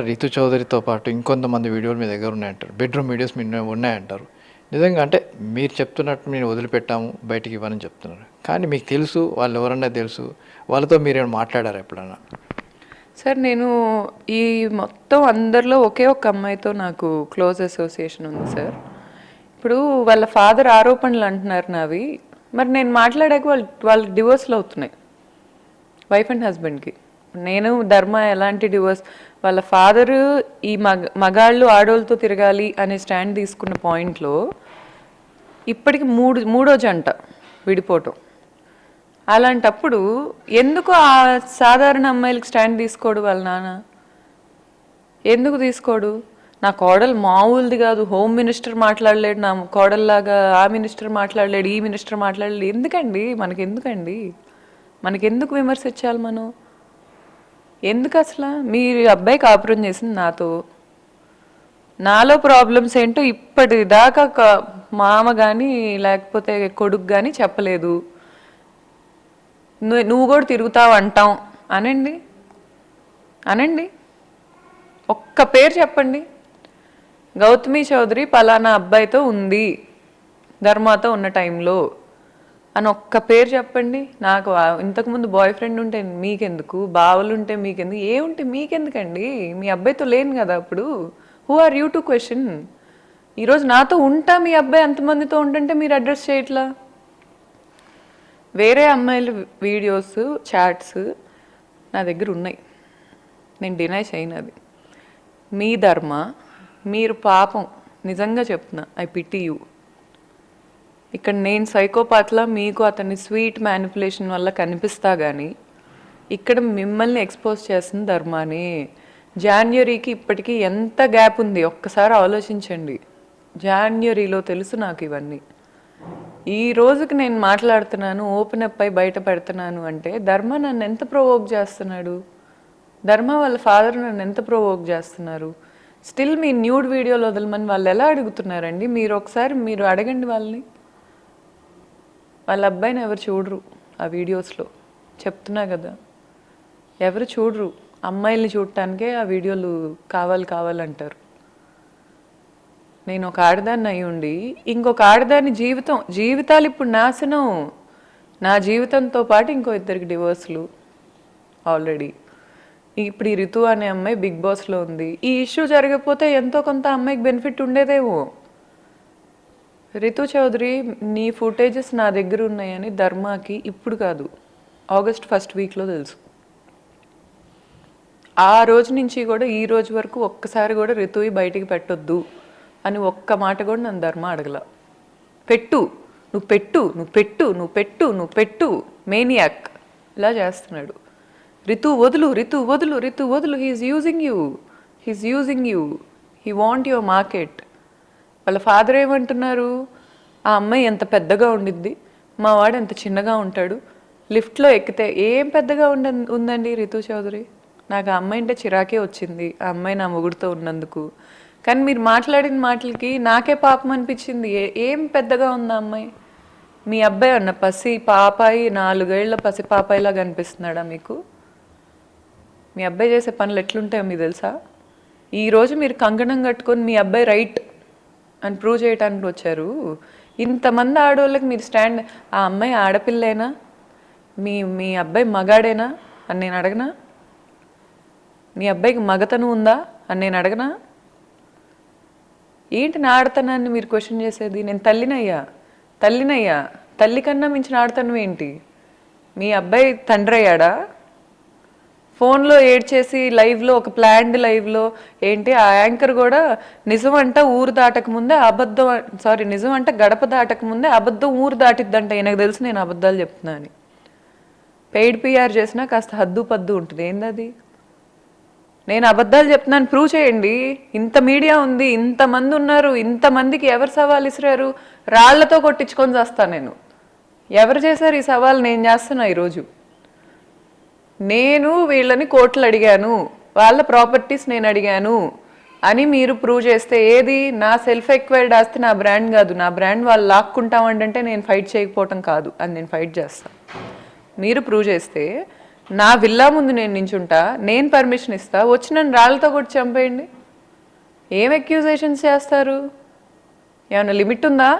రితు చౌదరితో పాటు ఇంకొంతమంది వీడియోలు మీ దగ్గర ఉన్నాయంటారు. బెడ్రూమ్ వీడియోస్ మీ ఉన్నాయంటారు. నిజంగా అంటే మీరు చెప్తున్నట్టు నేను వదిలిపెట్టాము బయటికి ఇవ్వని చెప్తున్నారు. కానీ మీకు తెలుసు వాళ్ళు ఎవరన్నా తెలుసు వాళ్ళతో మీరేమైనా మాట్లాడారు ఎప్పుడన్నా? సార్ నేను ఈ మొత్తం అందరిలో ఒకే ఒక అమ్మాయితో నాకు క్లోజ్ అసోసియేషన్ ఉంది సార్. ఇప్పుడు వాళ్ళ ఫాదర్ ఆరోపణలు అంటున్నారు నావి. మరి నేను మాట్లాడాక వాళ్ళు వాళ్ళకి డివోర్స్లు అవుతున్నాయి. వైఫ్ అండ్ హస్బెండ్కి. నేను ధర్మ ఎలాంటి డివోర్స్ వాళ్ళ ఫాదరు ఈ మగ మగాళ్ళు ఆడోళ్ళతో తిరగాలి అనే స్టాండ్ తీసుకున్న పాయింట్లో ఇప్పటికి మూడు మూడో జంట విడిపోవటం. అలాంటప్పుడు ఎందుకు ఆ సాధారణ అమ్మాయిలకు స్టాండ్ తీసుకోడు వాళ్ళ నాన్న? ఎందుకు తీసుకోడు? నా కోడలు మామూలుది కాదు. హోమ్ మినిస్టర్ మాట్లాడలేడు. నా కోడల్లాగా ఆ మినిస్టర్ మాట్లాడలేడు. ఈ మినిస్టర్ మాట్లాడలేడు. ఎందుకండి? మనకి ఎందుకండి మనకెందుకు విమర్శించాలి మనం? ఎందుకు అసలు మీరు అబ్బాయి కాపురం చేసింది నాతో. నాలో ప్రాబ్లమ్స్ ఏంటో ఇప్పటిదాకా క- మామ కానీ లేకపోతే కొడుకు కానీ చెప్పలేదు. నువ్వు కూడా తిరుగుతావు అంటాం అనండి? అనండి? ఒక్క పేరు చెప్పండి. గౌతమి చౌదరి పలానా అబ్బాయితో ఉంది. ధర్మాతో ఉన్న టైంలో. అని ఒక్క పేరు చెప్పండి. నాకు ఇంతకుముందు బాయ్ ఫ్రెండ్ ఉంటే మీకెందుకు? బావలు ఉంటే మీకెందుకు? ఏ ఉంటే మీకెందుకండి? మీ అబ్బాయితో లేను కదా అప్పుడు. Who are you to question ఈరోజు నాతో ఉంటా మీ అబ్బాయి ఎంతమందితో ఉంటుంటే మీరు అడ్రస్ చేయట్లా? వేరే అమ్మాయిల వీడియోస్ చాట్స్ నా దగ్గర ఉన్నాయి. నేను డినై చేయను అది. మీ ధర్మ మీరు పాపం. నిజంగా చెప్తున్నా ఐ పిటి యూ ఇక్కడ నేను సైకోపాత్లా మీకు అతని స్వీట్ మ్యానిపులేషన్ వల్ల కనిపిస్తా కానీ ఇక్కడ మిమ్మల్ని ఎక్స్పోజ్ చేసిన ధర్మాని. జాన్యురీకి ఇప్పటికీ ఎంత గ్యాప్ ఉంది? ఒక్కసారి ఆలోచించండి. జాన్యురీలో తెలుసు నాకు ఇవన్నీ. ఈ రోజుకి నేను మాట్లాడుతున్నాను ఓపెన్ అప్ అయి బయట పెడుతున్నాను అంటే ధర్మ నన్ను ఎంత ప్రొవోక్ చేస్తున్నాడు? ధర్మ వాళ్ళ ఫాదర్ నన్ను ఎంత ప్రొవోక్ చేస్తున్నారు? స్టిల్ మీ న్యూడ్ వీడియోలు వదలమని వాళ్ళు ఎలా అడుగుతున్నారండి? మీరు ఒకసారి మీరు అడగండి వాళ్ళని. వాళ్ళ అబ్బాయిని ఎవరు చూడరు ఆ వీడియోస్లో. చెప్తున్నా కదా. ఎవరు చూడరు. అమ్మాయిల్ని చూడటానికే ఆ వీడియోలు కావాలి కావాలంటారు నేను ఒక ఆడదాన్ని అయి ఉండి ఇంకొక ఆడదాని జీవితం జీవితాలు ఇప్పుడు నాశనం. నా జీవితంతో పాటు ఇంకో ఇద్దరికి డివోర్స్లు ఆల్రెడీ. ఇప్పుడు ఈ రితు అనే అమ్మాయి బిగ్ బాస్లో ఉంది. ఈ ఇష్యూ జరగకపోతే ఎంతో కొంత అమ్మాయికి బెనిఫిట్ ఉండేదేమో. రితు చౌదరి నీ ఫుటేజెస్ నా దగ్గర ఉన్నాయని ధర్మాకి ఇప్పుడు కాదు. ఆగస్ట్ ఫస్ట్ వీక్లో తెలుసు. ఆ రోజు నుంచి కూడా ఈ రోజు వరకు ఒక్కసారి కూడా రితువి బయటికి పెట్టొద్దు అని ఒక్క మాట కూడా నన్ను ధర్మ అడగల. పెట్టు నువ్వు పెట్టు నువ్వు పెట్టు నువ్వు పెట్టు నువ్వు పెట్టు మేనియాక్ ఇలా చేస్తున్నాడు. రితు వదులు రితు వదులు రితు వదులు he's using you he's using you he want your market వాళ్ళ ఫాదర్ ఏమంటున్నారు? ఆ అమ్మాయి ఎంత పెద్దగా ఉండిద్ది. మా వాడు ఎంత చిన్నగా ఉంటాడు. లిఫ్ట్లో ఎక్కితే ఏం పెద్దగా ఉండ ఉందండి రితు చౌదరి? నాకు ఆ అమ్మాయి అంటే చిరాకే వచ్చింది. ఆ అమ్మాయి నా మొగుడుతో ఉన్నందుకు. కానీ మీరు మాట్లాడిన మాటలకి నాకే పాపం అనిపించింది. ఏ- ఏం పెద్దగా ఉంది అమ్మాయి? మీ అబ్బాయి అన్న పసి పాపాయి నాలుగేళ్ళ పసి పాపాయిలాగా అనిపిస్తున్నాడా మీకు? మీ అబ్బాయి చేసే పనులు ఎట్లుంటాయో మీకు తెలుసా? ఈరోజు మీరు కంకణం కట్టుకొని మీ అబ్బాయి రైట్ అని ప్రూవ్ చేయడానికి వచ్చారు. ఇంతమంది ఆడవాళ్ళకి మీరు స్టాండ్ ఆ అమ్మాయి ఆడపిల్లేనా? మీ మీ అబ్బాయి మగాడేనా? అని నేను అడగనా? మీ అబ్బాయికి మగతను ఉందా? అని నేను అడగనా? ఏంటి నా ఆడతనాన్ని మీరు క్వశ్చన్ చేసేది? నేను తల్లినయ్యా. తల్లినయ్యా. తల్లి కన్నా మించిన ఆడతనం ఏంటి? మీ అబ్బాయి తండ్రి అయ్యాడా? ఫోన్లో ఏడ్చేసి లైవ్లో ఒక ప్లాన్డ్ లైవ్లో ఏంటి ఆ యాంకర్ కూడా నిజం అంట ఊరు దాటక ముందే అబద్ధం సారీ నిజం అంట గడప దాటక ముందే అబద్ధం ఊరు దాటిద్దంట. ఈయనకు తెలిసి నేను అబద్ధాలు చెప్తున్నాను పెయిడ్ పిఆర్ చేసినా కాస్త హద్దు పద్దు ఉంటుంది. ఏందది? నేను అబద్ధాలు చెప్తున్నాను ప్రూవ్ చేయండి. ఇంత మీడియా ఉంది ఇంతమంది ఉన్నారు ఇంతమందికి ఎవరు సవాల్ ఇసిరారు? రాళ్ళతో కొట్టించుకొని చేస్తాను నేను. ఎవరు చేశారు ఈ సవాల్? నేను చేస్తున్నా ఈరోజు. నేను వీళ్ళని కోట్లు అడిగాను వాళ్ళ ప్రాపర్టీస్ నేను అడిగాను అని మీరు ప్రూవ్ చేస్తే ఏది? నా సెల్ఫ్ ఎక్వైర్డ్ ఆస్తి నా బ్రాండ్ కాదు. నా బ్రాండ్ వాళ్ళు లాక్కుంటామంటే నేను ఫైట్ చేయకపోవటం కాదు. అని నేను ఫైట్ చేస్తాను మీరు ప్రూవ్ చేస్తే నా విల్లా ముందు నేను నించుంటా నేను పర్మిషన్ ఇస్తా వచ్చి నన్ను రాళ్ళతో కూడా చంపేయండి. ఏం ఎక్యూజేషన్స్ చేస్తారు? ఏమైనా లిమిట్ ఉందా?